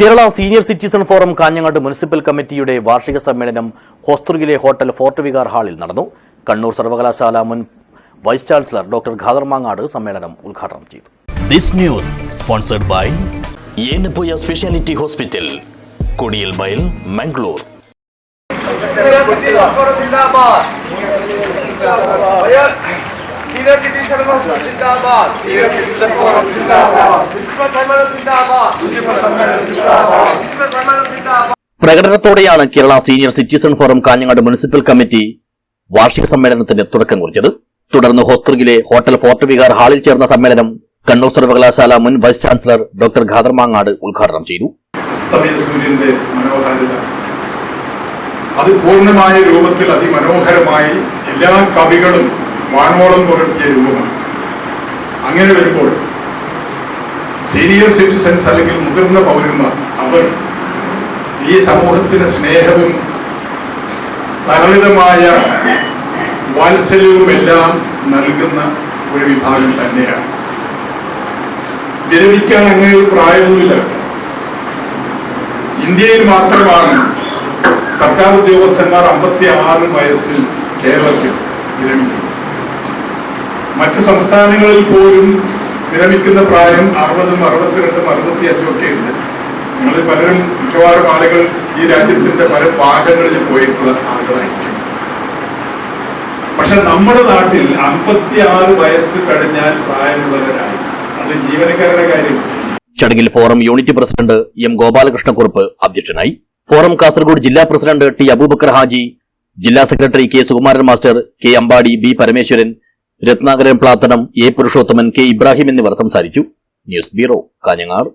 Kerala senior citizen forum Kanhangad municipal കമ്മിറ്റിയുടെ വാർഷിക സമ്മേളനം ഹോസ്തുർഗിലെ ഹോട്ടൽ ഫോർട്ട് വികാർ ഹാളിൽ നടന്നു. കണ്ണൂർ സർവകലാശാല മുൻ vice chancellor doctor Khader Mangad സമ്മേളനം ഉദ്ഘാടനം ചെയ്തു. This news sponsored by Yenepoya speciality hospital Kodialbail Mangalore. പ്രകടനത്തോടെയാണ് Kerala senior citizen forum Kanhangad municipal committee വാർഷിക സമ്മേളനത്തിന് തുടക്കം കുറിച്ചത്. തുടർന്ന് ഹോസ്തുർഗിലെ ഹോട്ടൽ ഫോർട്ട് വികാർ ഹാളിൽ ചേർന്ന സമ്മേളനം കണ്ണൂർ സർവകലാശാല മുൻ vice chancellor doctor Khader Mangad ഉദ്ഘാടനം ചെയ്തു. സൂര്യന്റെ മനോഹാരിത. അത് പൂർണമായ രൂപത്തിൽ അതിമനോഹരമായി എല്ലാ കവികളും വാനോളം പുകഴ്ത്തിയ രൂപമാണ്. അങ്ങനെ വരുമ്പോൾ സീനിയർ സിറ്റിസൺസ് അല്ലെങ്കിൽ മുതിർന്ന പൗരന്മാർ അവർ ഈ സമൂഹത്തിന് സ്നേഹവും തരളിതമായ വാത്സല്യവുമെല്ലാം നൽകുന്ന ഒരു വിഭാഗം തന്നെയാണ്. വിരമിക്കാൻ അങ്ങനെ ഒരു പ്രായമൊന്നുമില്ല. ഇന്ത്യയിൽ മാത്രമാണ് സർക്കാർ ഉദ്യോഗസ്ഥന്മാർ അമ്പത്തി ആറ് വയസ്സിൽ കേരളത്തിൽ മറ്റ് സംസ്ഥാനങ്ങളിൽ പോലും വിരമിക്കുന്ന പ്രായം അറുപതും അറുപത്തിരണ്ടും അറുപത്തി അഞ്ചും ഒക്കെ ഉണ്ട്. നിങ്ങൾ പലരും മിക്കവാറും ആളുകൾ ഈ രാജ്യത്തിന്റെ പല ഭാഗങ്ങളിൽ പോയിട്ടുള്ള ആളുകളായിരിക്കും. പക്ഷെ നമ്മുടെ നാട്ടിൽ അമ്പത്തി ആറ് വയസ്സ് കഴിഞ്ഞാൽ പ്രായമുള്ളവരായി. അത് ജീവനക്കാരുടെ കാര്യം. ചടങ്ങിൽ forum unit president M Gopalakrishna Kurup അധ്യക്ഷനായി. ഫോറം കാസർഗോഡ് ജില്ലാ പ്രസിഡന്റ് ടി അബൂബക്കർ ഹാജി ജില്ലാ secretary K Sukumaran master K Ambadi B Parameswaran Ratnakaran Plathanam A Purushothaman K Ibrahim എന്നിവർ സംസാരിച്ചു. News bureau Kanhangad.